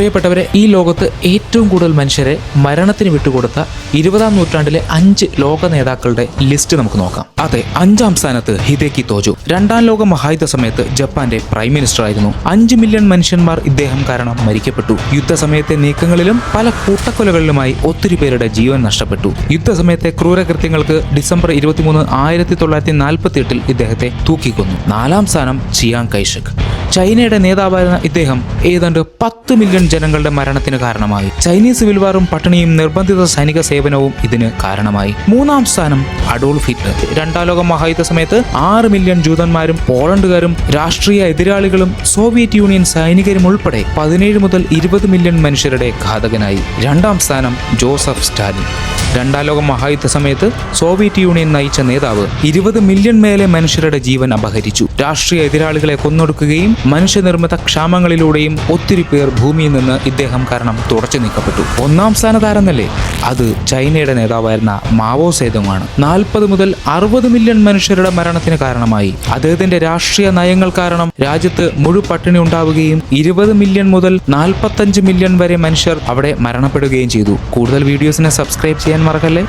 പ്രിയപ്പെട്ടവരെ ഈ ലോകത്ത് ഏറ്റവും കൂടുതൽ മനുഷ്യരെ മരണത്തിന് വിട്ടുകൊടുത്ത ഇരുപതാം നൂറ്റാണ്ടിലെ അഞ്ച് ലോക നേതാക്കളുടെ ലിസ്റ്റ് നമുക്ക് നോക്കാം. അതെ അഞ്ചാം സ്ഥാനത്ത് ഹിദേക്കി തോജു. രണ്ടാം ലോക മഹായുദ്ധ സമയത്ത് ജപ്പാന്റെ പ്രൈം മിനിസ്റ്റർ ആയിരുന്നു അഞ്ച് മില്യൺ മനുഷ്യന്മാർ ഇദ്ദേഹം കാരണം മരിക്കപ്പെട്ടു. യുദ്ധസമയത്തെ നീക്കങ്ങളിലും പല കൂട്ടക്കൊലകളിലുമായി ഒത്തിരി പേരുടെ ജീവൻ നഷ്ടപ്പെട്ടു. യുദ്ധസമയത്തെ ക്രൂരകൃത്യങ്ങൾക്ക് ഡിസംബർ ഇരുപത്തിമൂന്ന് ആയിരത്തി തൊള്ളായിരത്തി നാൽപ്പത്തി എട്ടിൽ ഇദ്ദേഹത്തെ തൂക്കിക്കൊന്നു. നാലാം സ്ഥാനം ചിയാങ് കൈഷക്. ചൈനയുടെ നേതാവായിരുന്ന ഇദ്ദേഹം ഏതാണ്ട് പത്ത് മില്യൺ ജനങ്ങളുടെ മരണത്തിന് കാരണമായി. ചൈനീസ് സിവിൽ വാറും പട്ടിണിയും നിർബന്ധിത സൈനിക സേവനവും ഇതിന് കാരണമായി. മൂന്നാം സ്ഥാനം അഡോൾഫ് ഹിറ്റ്ലർ. രണ്ടാം ലോക മഹായുദ്ധ സമയത്ത് ആറ് മില്യൺ ജൂതന്മാരും പോളണ്ടുകാരും രാഷ്ട്രീയ എതിരാളികളും സോവിയറ്റ് യൂണിയൻ സൈനികരും ഉൾപ്പെടെ പതിനേഴ് മുതൽ ഇരുപത് മില്യൺ മനുഷ്യരുടെ ഘാതകനായി. രണ്ടാം സ്ഥാനം ജോസഫ് സ്റ്റാലിൻ. രണ്ടാം ലോക മഹായുദ്ധ സമയത്ത് സോവിയറ്റ് യൂണിയൻ നയിച്ച നേതാവ് ഇരുപത് മില്യൺ മേലെ മനുഷ്യരുടെ ജീവൻ അപഹരിച്ചു. രാഷ്ട്രീയ എതിരാളികളെ കൊന്നൊടുക്കുകയും മനുഷ്യനിർമ്മിത ക്ഷാമങ്ങളിലൂടെയും ഒത്തിരി പേർ ഭൂമിയിൽ നിന്ന് ഇദ്ദേഹം കാരണം തുടച്ചു നീക്കപ്പെട്ടു. ഒന്നാം സ്ഥാനതാരെന്നല്ലേ അത് ചൈനയുടെ നേതാവായിരുന്ന മാവോ സേതുങ്ങാണ് നാൽപ്പത് മുതൽ അറുപത് മില്യൺ മനുഷ്യരുടെ മരണത്തിന് കാരണമായി. അദ്ദേഹത്തിന്റെ രാഷ്ട്രീയ നയങ്ങൾ കാരണം രാജ്യത്ത് മുഴു പട്ടിണി ഉണ്ടാവുകയും ഇരുപത് മില്യൺ മുതൽ നാൽപ്പത്തഞ്ച് മില്യൺ വരെ മനുഷ്യർ അവിടെ മരണപ്പെടുകയും ചെയ്തു. കൂടുതൽ വീഡിയോസിനെ സബ്സ്ക്രൈബ് ചെയ്യാൻ മറക്കല്ലേ?